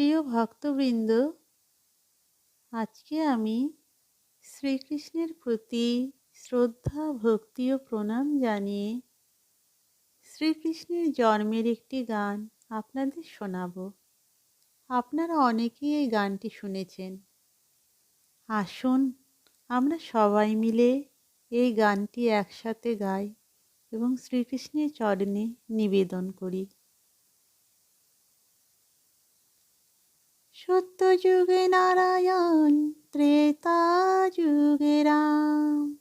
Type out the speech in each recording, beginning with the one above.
প্রিয় ভক্তবৃন্দ, আজকে আমি শ্রীকৃষ্ণের প্রতি শ্রদ্ধা, ভক্তি ও প্রণাম জানিয়ে শ্রীকৃষ্ণের জন্মের একটি গান আপনাদের শোনাব। আপনারা অনেকেই এই গানটি শুনেছেন। আসুন, আমরা সবাই মিলে এই গানটি একসাথে গাই এবং শ্রীকৃষ্ণের চরণে নিবেদন করি। সত্য যুগে নারায়ণ ত্রেতা যুগে রাম।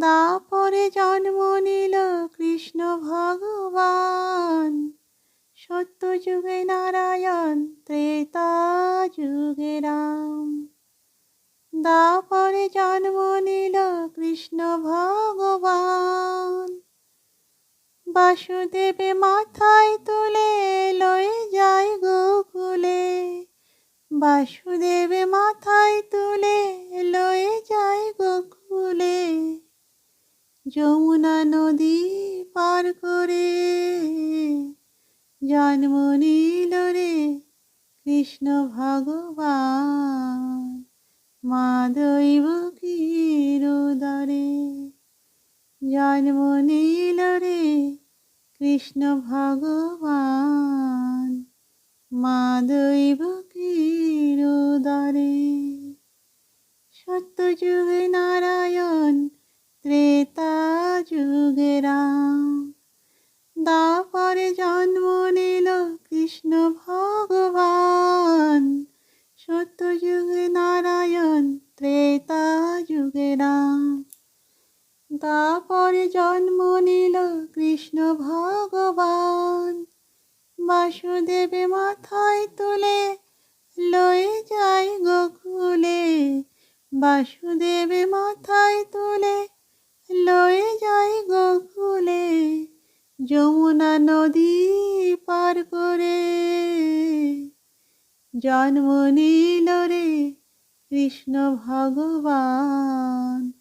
দাপরে জন্ম নিল কৃষ্ণ ভগবান। সত্য যুগে নারায়ণ ত্রেতা যুগে রাম। দাপরে জন্ম নিল কৃষ্ণ ভগবান। বাসুদেবে মাথায় তুলে লয়ে যায় গোকুলে। বাসুদেবে মাথায় তুলে লয়ে যায় গোকুলে। যমুনা নদী পার করে জন্ম নিল রে কৃষ্ণ ভগবান। মা দৈব কিরোদরে জন্ম নিল রে কৃষ্ণ ভগবান। মা দৈব সত্য যুগে নারায়ণ ত্রেতা যুগে রাম দাপরে জন্ম নিল কৃষ্ণ ভগবান সত্য যুগে নারায়ণ ত্রেতা যুগে রাম তারপরে জন্ম নিল কৃষ্ণ ভগবান বাসুদেবে মাথায় তুলে গোকুলে বাসুদেবে মাথায় তুলে লয়ে যায় গোকুলে যমুনা নদী পার করে। জন্ম নিল রে কৃষ্ণ ভগবান,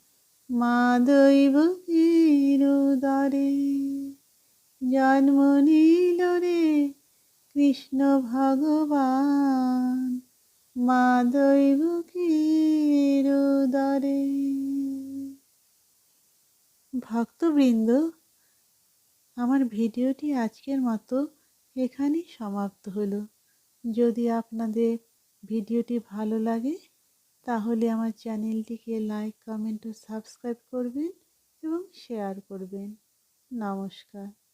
মা দৈব কিরুদরে জন্ম নিল রে কৃষ্ণ ভগবান মা দৈব কিরুদরে ভক্তবৃন্দ, আমার ভিডিওটি আজকের মতো এখানেই সমাপ্ত হলো। যদি আপনাদের ভিডিওটি ভালো লাগে, তাহলে আমার চ্যানেলটিকে লাইক, কমেন্ট ও সাবস্ক্রাইব করবেন এবং শেয়ার করবেন। নমস্কার।